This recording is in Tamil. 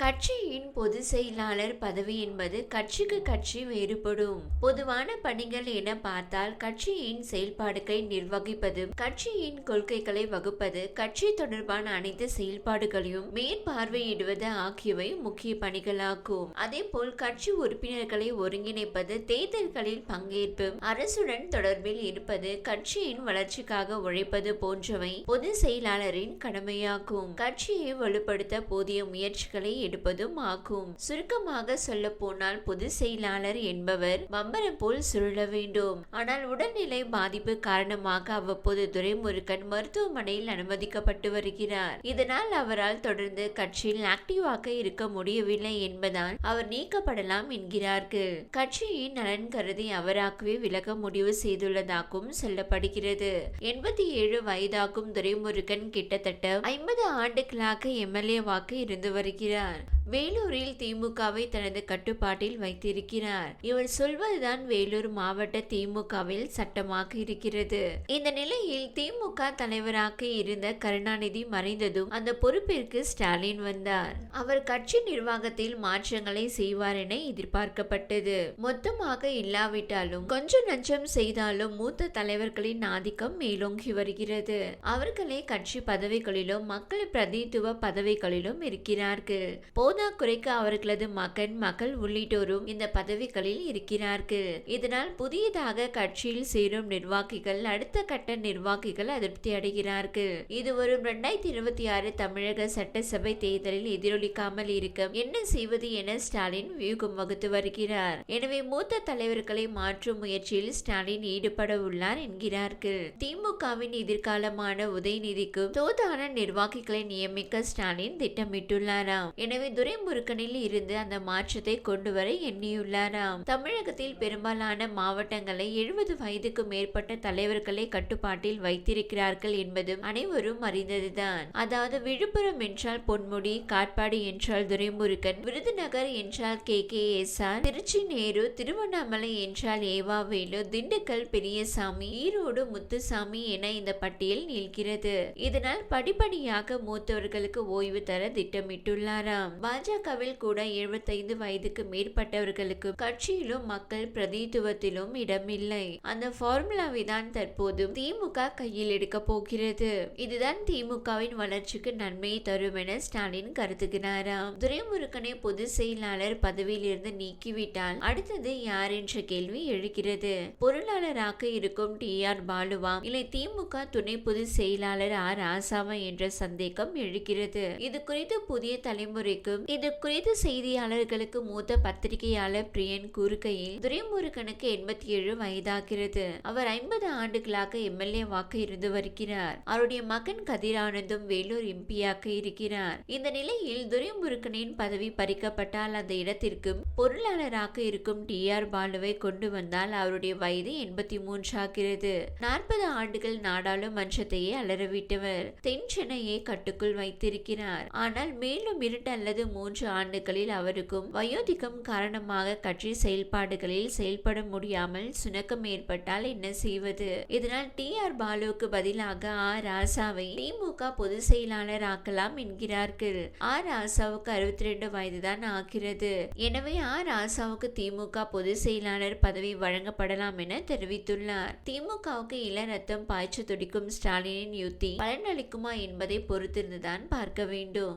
கட்சியின் பொது செயலாளர் பதவி என்பது கட்சிக்கு கட்சி வேறுபடும். பொதுவான பணிகள் என பார்த்தால் கட்சியின் செயல்பாடுகளை நிர்வகிப்பது கட்சியின் கொள்கைகளை வகுப்பது கட்சி தொடர்பான அனைத்து செயல்பாடுகளையும் மேற்பார்வையிடுவது ஆகியவை முக்கிய பணிகளாகும். அதேபோல் கட்சி உறுப்பினர்களை ஒருங்கிணைப்பது தேர்தல்களில் பங்கேற்பு அரசுடன் தொடர்பில் இருப்பது கட்சியின் வளர்ச்சிக்காக உழைப்பது போன்றவை பொது செயலாளரின் கடமையாகும். கட்சியை வலுப்படுத்த போதிய முயற்சிகளை எடுப்பதும் ஆகும் சுருக்கமாக சொல்ல போனால் பொதுச் செயலாளர் என்பவர் மம்பரம் போல் சுருள வேண்டும். ஆனால் உடல்நிலை பாதிப்பு காரணமாக அவ்வப்போது துரைமுருகன் மருத்துவமனையில் அனுமதிக்கப்பட்டு வருகிறார். இதனால் அவரால் தொடர்ந்து கட்சியில் ஆக்டிவாக இருக்க முடியவில்லை என்பதால் அவர் நீக்கப்படலாம் என்கிறார்கள். கட்சியின் நலன் கருதி அவராகவே விலக முடிவு செய்துள்ளதாகவும் சொல்லப்படுகிறது. எண்பத்தி ஏழு வயதாகும் துரைமுருகன் கிட்டத்தட்ட ஐம்பது ஆண்டுகளாக எம்எல்ஏவாக இருந்து வருகிறார். one வேலூரில் திமுகவை தனது கட்டுப்பாட்டில் வைத்திருக்கிறார். இவர் சொல்வதுதான் வேலூர் மாவட்ட திமுகவில் சட்டமாக இருக்கிறது. இந்த நிலையில் திமுக தலைவராக இருந்த கருணாநிதி மறைந்ததும் அந்த பொறுப்பிற்கு ஸ்டாலின் வந்தார். அவர் கட்சி நிர்வாகத்தில் மாற்றங்களை செய்வார் என எதிர்பார்க்கப்பட்டது. மொத்தமாக இல்லாவிட்டாலும் கொஞ்சம் நஞ்சம் செய்தாலும் மூத்த தலைவர்களின் ஆதிக்கம் மேலோங்கி வருகிறது. அவர்களே கட்சி பதவிகளிலும் மக்கள் பிரதித்துவ பதவிகளிலும் இருக்கிறார்கள். போதாக்குறைக்கு அவர்களது மகன் மகள் உள்ளிட்டோரும் இந்த பதவிகளில் இருக்கிறார்கள். இதனால் புதியதாக கட்சியில் சேரும் நிர்வாகிகள் அடுத்த கட்ட நிர்வாகிகள் அதிருப்தி அடைகிறார்கள். இது வரும் இரண்டாயிரத்தி இருபத்தி ஆறு தமிழக சட்டசபை தேர்தலில் எதிரொலிக்காமல் இருக்கும் என்ன செய்வது என ஸ்டாலின் வியூகம் வகுத்து வருகிறார். எனவே மூத்த தலைவர்களை மாற்றும் முயற்சியில் ஸ்டாலின் ஈடுபட உள்ளார் என்கிறார்கள். திமுகவின் எதிர்காலமான உதயநிதிக்கும் தோதான நிர்வாகிகளை நியமிக்க ஸ்டாலின் திட்டமிட்டுள்ளாராம். எனவே துரைமுருகனில் இருந்து அந்த மாற்றத்தை கொண்டு வர எண்ணியுள்ளாராம். தமிழகத்தில் பெரும்பாலான மாவட்டங்களை எழுபது வயதுக்கு மேற்பட்ட தலைவர்களை கட்டுப்பாட்டில் வைத்திருக்கிறார்கள் என்பதும் அனைவரும் அறிந்ததுதான். அதாவது விழுப்புரம் என்றால் பொன்முடி காட்பாடி என்றால் துரைமுருகன் விருதுநகர் என்றால் K. K. S R Trichy Nehru Tiruvannamalai என்றால் ஏவாவேலு திண்டுக்கல் பெரியசாமி ஈரோடு முத்துசாமி என இந்த பட்டியல் நிற்கிறது. இதனால் படிப்படியாக மூத்தவர்களுக்கு ஓய்வு தர திட்டமிட்டுள்ளாராம். பாஜகவில் கூட எழுபத்தைந்து வயதுக்கு மேற்பட்டவர்களுக்கு கட்சியிலும் மக்கள் பிரதித்துவத்திலும் இடமில்லை. அந்த ஃபார்முலாவை தான் தற்போது திமுக கையில் எடுக்க போகிறது. இதுதான் திமுகவின் வளர்ச்சிக்கு நன்மையை தரும் என ஸ்டாலின் கருதுகிறாராம். துரைமுருகனை பொதுச் செயலாளர் பதவியில் இருந்து நீக்கிவிட்டால் அடுத்தது யார் என்ற கேள்வி எழுகிறது. பொருளாளராக இருக்கும் டி. ஆர். பாலுவா இல்லை திமுக துணை பொதுச் செயலாளர் ஆர். ஆசாமா என்ற சந்தேகம் எழுகிறது. இது குறித்து புதிய தலைமுறைக்கும் இது குறித்து செய்தியாளர்களுக்கு மூத்த பத்திரிகையாளர் பிரியன் கூறுகையில் துரைமுருகனுக்கு எண்பத்தி ஏழு வயதாகிறது. அவர் ஐம்பது ஆண்டுகளாக எம்எல்ஏவாக இருந்து வருகிறார். அவருடைய மகன் கதிரானந்தும் வேலூர் எம்பியாக இருக்கிறார். இந்த நிலையில் துரைமுருகனின் பதவி பறிக்கப்பட்டால் அந்த இடத்திற்கு பொருளாளராக இருக்கும் டி ஆர் பாலுவை கொண்டு வந்தால் அவருடைய வயது எண்பத்தி மூன்றாகிறது நாற்பது ஆண்டுகள் நாடாளுமன்றத்தையே அலறவிட்டவர். தென் சென்னையை கட்டுக்குள் வைத்திருக்கிறார். ஆனால் மேலும் இரண்டு அல்லது மூன்று ஆண்டுகளில் அவருக்கும் வயோதிகம் காரணமாக கட்சி செயல்பாடுகளில் செயல்பட முடியாமல் சுணக்கம் ஏற்பட்டால் என்ன செய்வது? இதனால் டி. ஆர். பாலுவுக்கு பதிலாக ஆர் ராசாவை திமுக பொதுச் செயலாளர் ஆக்கலாம் என்கிறார்கள். ஆர் ராசாவுக்கு அறுபத்தி ரெண்டு வயதுதான் ஆகிறது. எனவே ஆர் ராசாவுக்கு திமுக பொதுச் செயலாளர் பதவி வழங்கப்படலாம் என தெரிவித்துள்ளார். திமுகவுக்கு இள ரத்தம் பாய்ச்ச துடிக்கும் ஸ்டாலினின் யுத்தி பலனளிக்குமா என்பதை பொறுத்திருந்துதான் பார்க்க வேண்டும்.